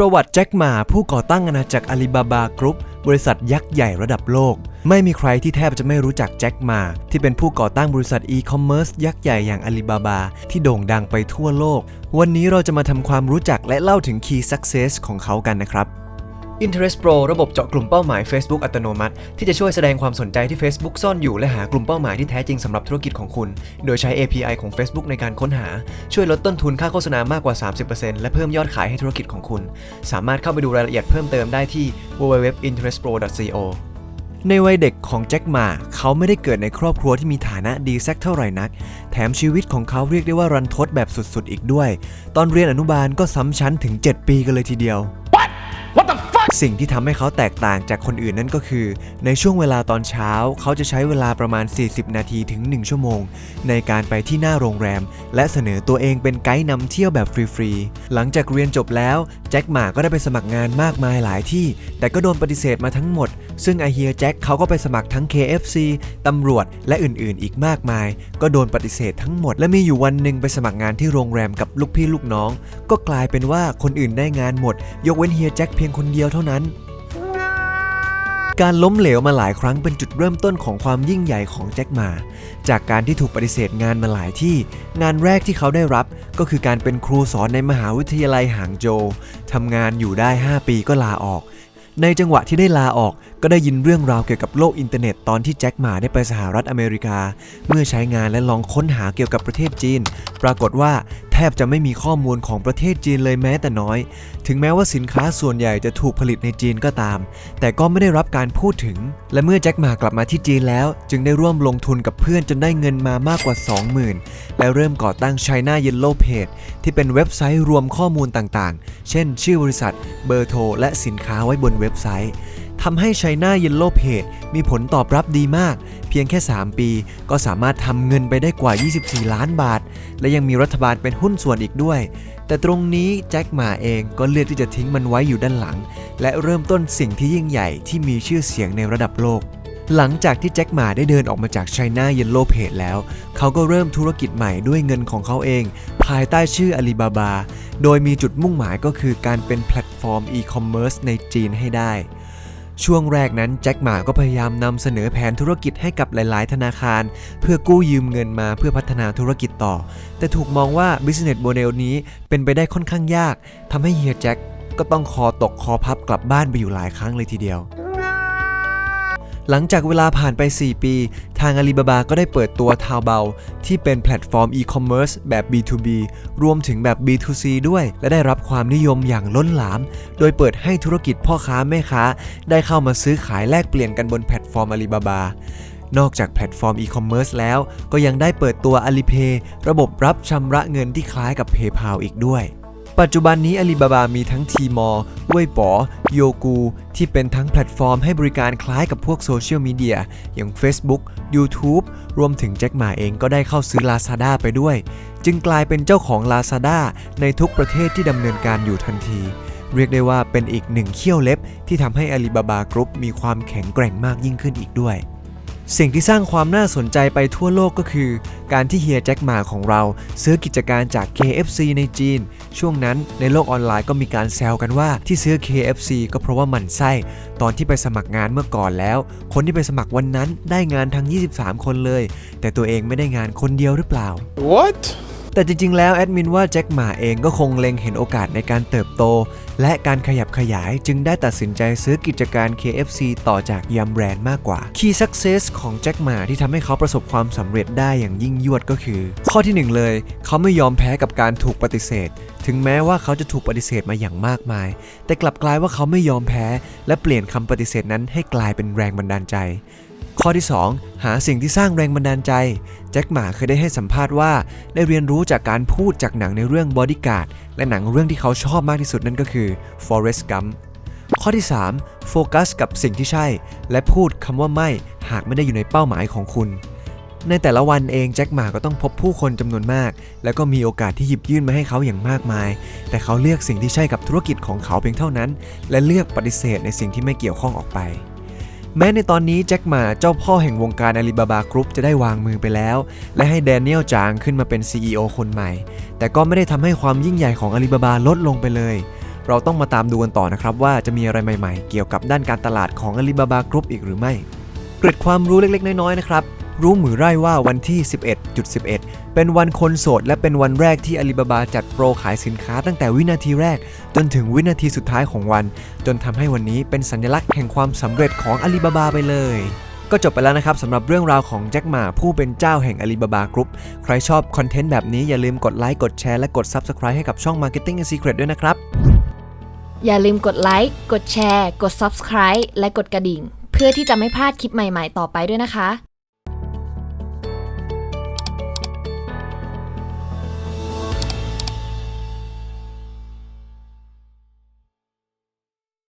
ประวัติแจ็คหมาผู้ก่อตั้งอาณาจักรอาลีบาบากรุ๊ปบริษัทยักษ์ใหญ่ระดับโลก ไม่มีใครที่แทบจะไม่รู้จักแจ็คหมาที่เป็นผู้ก่อตั้งบริษัทอีคอมเมิร์ซยักษ์ใหญ่อย่างอาลีบาบาที่โด่งดังไปทั่วโลก วันนี้เราจะมาทำความรู้จักและเล่าถึง Key Success ของเขากันนะครับ Interest Pro ระบบเจาะกลุ่มเป้าหมาย Facebook อัตโนมัติ ที่จะช่วยแสดงความสนใจที่ Facebook ซ่อนอยู่และหากลุ่มเป้าหมายที่แท้จริงสำหรับธุรกิจของคุณ โดยใช้ API ของ Facebook ในการค้นหา ช่วยลดต้นทุนค่าโฆษณามากกว่า 30%และเพิ่มยอดขายให้ธุรกิจของคุณ สามารถเข้าไปดูรายละเอียดเพิ่มเติมได้ที่ www.interestpro.co ในวัยเด็กของแจ็คหมาเขาไม่ได้เกิดในครอบครัวที่มีฐานะดีสักเท่าไหร่นัก แถมชีวิตของเขาเรียกได้ว่ารันทดแบบสุดๆ อีกด้วย ตอนเรียนอนุบาลก็ซ้ำชั้นถึง 7 ปีกันเลยทีเดียว สิ่งที่ทำให้เขาแตกต่างจากคนอื่นนั่นก็คือ ในช่วงเวลาตอนเช้า เขาจะใช้เวลาประมาณ 40 นาทีถึง 1 ชั่วโมง ในการไปที่หน้าโรงแรม และเสนอตัวเองเป็นไกด์นำเที่ยวแบบฟรีๆ หลังจากเรียนจบแล้ว แจ็คหมาก็ได้ไปสมัครงานมากมายหลายที่ แต่ก็โดนปฏิเสธมาทั้งหมด ซึ่งไอเฮียแจ็คเขาก็ไปสมัครทั้ง KFC ตำรวจและอื่นๆ อีกมากมาย ก็โดนปฏิเสธทั้งหมด และมีอยู่วันหนึ่งไปสมัครงานที่โรงแรมกับลูกพี่ลูกน้อง ก็กลายเป็นว่าคนอื่นได้งานหมด ยกเว้นเฮียแจ็คเพียงคนเดียวเท่านั้นการล้มเหลวมาหลายครั้งเป็นจุดเริ่มต้นของความยิ่งใหญ่ของแจ็คมา จากการที่ถูกปฏิเสธงานมาหลายที่ งานแรกที่เขาได้รับก็คือการเป็นครูสอนในมหาวิทยาลัยหางโจวทำงานอยู่ได้ 5 ปีก็ลาออก ในจังหวะที่ได้ลาออกก็ได้ยินเรื่องราวเกี่ยวกับโลกอินเทอร์เน็ตตอนที่แจ็คหมาได้ไปสหรัฐอเมริกา เมื่อใช้งานและลองค้นหาเกี่ยวกับประเทศจีน ปรากฏว่า แทบจะไม่มีข้อมูลของประเทศจีนเลยแม้แต่น้อย ถึงแม้ว่าสินค้าส่วนใหญ่จะถูกผลิตในจีนก็ตาม แต่ก็ไม่ได้รับการพูดถึง และเมื่อแจ็คหมากลับมาที่จีนแล้ว จึงได้ร่วมลงทุนกับเพื่อนจนได้เงินมามากกว่า 20,000 และเริ่มก่อตั้ง China Yellow Page ที่เป็นเว็บไซต์รวมข้อมูลต่างๆ เช่น ชื่อบริษัท เบอร์โทรและสินค้าไว้บนเว็บไซต์ ทำให้ China Yellow Page มีผลตอบรับดีมาก เพียงแค่ 3 ปี ก็สามารถทำเงินไปได้กว่า 24 ล้านบาท และยังมีรัฐบาลเป็นหุ้นส่วนอีกด้วย แต่ตรงนี้แจ็คหมาเองก็เลือกที่จะทิ้งมันไว้อยู่ด้านหลัง และเริ่มต้นสิ่งที่ยิ่งใหญ่ที่มีชื่อเสียงในระดับโลกหลังจากที่แจ็คหมาได้เดินออกมาจาก China Yellow Page แล้ว เขาก็เริ่มธุรกิจใหม่ด้วยเงินของเขาเอง ภายใต้ชื่อ Alibaba โดยมีจุดมุ่งหมายก็คือการเป็นแพลตฟอร์มอีคอมเมิร์ซในจีนให้ได้ ช่วงแรกนั้นแจ็คหมาก็พยายามนำเสนอแผนธุรกิจให้กับหลาย ๆ ธนาคาร เพื่อกู้ยืมเงินมาเพื่อพัฒนาธุรกิจต่อ แต่ถูกมองว่า business model นี้เป็นไปได้ค่อนข้างยากทำให้เฮียแจ็คก็ต้องคอตกคอพับกลับบ้านไปอยู่หลายครั้งเลยทีเดียว หลังจากเวลาผ่านไป 4 ปี ทาง Alibaba ก็ได้เปิดตัวทาวเบา ที่เป็นแพลตฟอร์มอีคอมเมิร์ซแบบ B2B รวมถึงแบบ B2C ด้วย และได้รับความนิยมอย่างล้นหลาม โดยเปิดให้ธุรกิจพ่อค้าแม่ค้า ได้เข้ามาซื้อขายแลกเปลี่ยนกันบนแพลตฟอร์ม Alibaba นอกจากแพลตฟอร์มอีคอมเมิร์ซแล้ว ก็ยังได้เปิดตัว Alipay ระบบรับชำระเงินที่คล้ายกับ PayPal อีกด้วย ปัจจุบันนี้ Alibaba มีทั้ง Tmall เว่ยป๋อโยกู ที่เป็นทั้งแพลตฟอร์มให้บริการคล้ายกับพวกโซเชียลมีเดีย อย่าง Facebook YouTube รวมถึงแจ็คหมาเองก็ได้เข้าซื้อ Lazada ไปด้วย จึงกลายเป็นเจ้าของ Lazada ในทุกประเทศที่ดำเนินการอยู่ทันที เรียกได้ว่าเป็นอีกหนึ่งเขี้ยวเล็บที่ทำให้ Alibaba Group มีความแข็งแกร่งมากยิ่งขึ้นอีกด้วย สิ่งที่สร้างความน่าสนใจไปทั่วโลกก็คือ การที่เฮียแจ็คหมาของเรา ซื้อกิจการจาก KFC ในจีน ช่วงนั้นในโลกออนไลน์ก็มีการแซวกันว่าที่ซื้อ KFC ก็เพราะว่าหมันไส้ ตอนที่ไปสมัครงานเมื่อก่อนแล้ว คนที่ไปสมัครวันนั้นได้งานทั้ง 23 คนเลย แต่ตัวเองไม่ได้งานคนเดียวหรือเปล่า What? แต่จริงๆ แล้วแอดมินว่าแจ็คหมาเองก็คงเล็งเห็นโอกาสในการเติบโต และการขยับขยายจึงได้ตัดสินใจซื้อกิจการ KFC ต่อจากยำแบรนด์มากกว่า Key Success ของแจ็คหมาที่ทำให้เขาประสบความสำเร็จได้อย่างยิ่งยวดก็คือ ข้อที่ 1 เลย เขาไม่ยอมแพ้กับการถูกปฏิเสธ ถึงแม้ว่าเขาจะถูกปฏิเสธมาอย่างมากมาย แต่กลับกลายว่าเขาไม่ยอมแพ้ และเปลี่ยนคำปฏิเสธนั้นให้กลายเป็นแรงบันดาลใจ ข้อที่ 2 หาสิ่งที่สร้างแรงบันดาลใจ แจ็คหมาเคยได้ให้สัมภาษณ์ว่า ได้เรียนรู้จากการพูดจากหนังในเรื่อง Bodyguard และหนังเรื่องที่เขาชอบมากที่สุดนั่นก็คือ Forrest Gump ข้อที่ 3 โฟกัสกับสิ่งที่ใช่ และพูดคำว่าไม่หากไม่ได้อยู่ในเป้าหมายของคุณ ในแต่ละวันเองแจ็คหมาก็ต้องพบผู้คนจำนวนมาก แล้วก็มีโอกาสที่หยิบยื่นมาให้เขาอย่างมากมาย แต่เขาเลือกสิ่งที่ใช่กับธุรกิจของเขาเพียงเท่านั้น และเลือกปฏิเสธในสิ่งที่ไม่เกี่ยวข้องออกไป แม้ในตอนนี้แจ็คหมาเจ้าพ่อแห่งวงการอาลีบาบากรุ๊ปจะได้วางมือไปแล้ว และให้แดเนียลจางขึ้นมาเป็น CEO คนใหม่ แต่ก็ไม่ได้ทำให้ความยิ่งใหญ่ของอาลีบาบาลดลงไปเลย เราต้องมาตามดูกันต่อนะครับว่าจะมีอะไรใหม่ๆ เกี่ยวกับด้านการตลาดของอาลีบาบากรุ๊ปอีกหรือไม่ เกร็ดความรู้เล็กๆ น้อยๆนะครับ รู้หมือไร่ว่าวันที่ 11.11 เป็นวันคนโสด และเป็นวันแรกที่อาลีบาบาจัดโปรขายสินค้าตั้งแต่วินาทีแรก จนถึงวินาทีสุดท้ายของวัน จนทำให้วันนี้เป็นสัญลักษณ์แห่งความสำเร็จของอาลีบาบาไปเลยก็จบไปแล้วนะครับสำหรับเรื่องราวของแจ็คหมาผู้เป็นเจ้าแห่งอาลีบาบากรุ๊ปใครชอบคอนเทนต์แบบนี้อย่าลืมกดไลค์กดแชร์และกด Subscribe ให้กับช่อง Marketing and Secret ด้วยนะครับ อย่าลืมกดไลค์กดแชร์ กด Subscribe และกดกระดิ่ง เพื่อที่จะไม่พลาดคลิปใหม่ๆ ต่อไปด้วยนะคะ